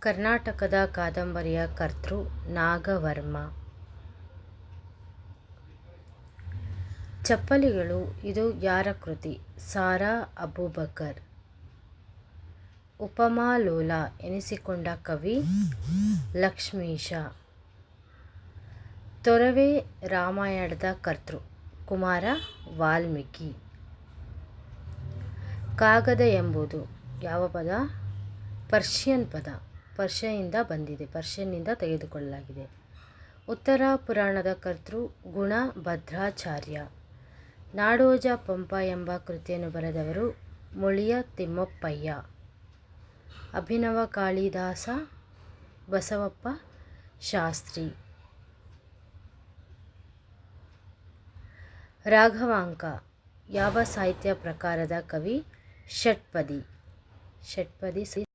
ಕರ್ನಾಟಕದ ಕಾದಂಬರಿಯ ಕರ್ತೃ ನಾಗವರ್ಮ. ಚಪ್ಪಲಿಗಳು, ಇದು ಯಾರ ಕೃತಿ? ಸಾರಾ ಅಬೂಬಕರ್. ಉಪಮಾಲೋಲ ಎನಿಸಿಕೊಂಡ ಕವಿ ಲಕ್ಷ್ಮೀಶ. ತೊರವೆ ರಾಮಾಯಣದ ಕರ್ತೃ ಕುಮಾರ ವಾಲ್ಮೀಕಿ. ಕಾಗದ ಎಂಬುದು ಯಾವ ಪದ? ಪರ್ಷಿಯನ್ ಪದ. ಪರ್ಷಿಯಿಂದ ಬಂದಿದೆ ಪರ್ಷಿಯನ್ನಿಂದ ತೆಗೆದುಕೊಳ್ಳಲಾಗಿದೆ. ಉತ್ತರ ಪುರಾಣದ ಕರ್ತೃ ಗುಣ ಭದ್ರಾಚಾರ್ಯ ನಾಡೋಜ ಪಂಪ ಎಂಬ ಕೃತಿಯನ್ನು ಬರೆದವರು ಮುಳಿಯ ತಿಮ್ಮಪ್ಪಯ್ಯ. ಅಭಿನವ ಕಾಳಿದಾಸ ಬಸವಪ್ಪ ಶಾಸ್ತ್ರಿ. ರಾಘವಾಂಕ, ಯಾವ ಸಾಹಿತ್ಯ ಪ್ರಕಾರದ ಕವಿ ಷಟ್ಪದಿ. ಷಟ್ಪದಿ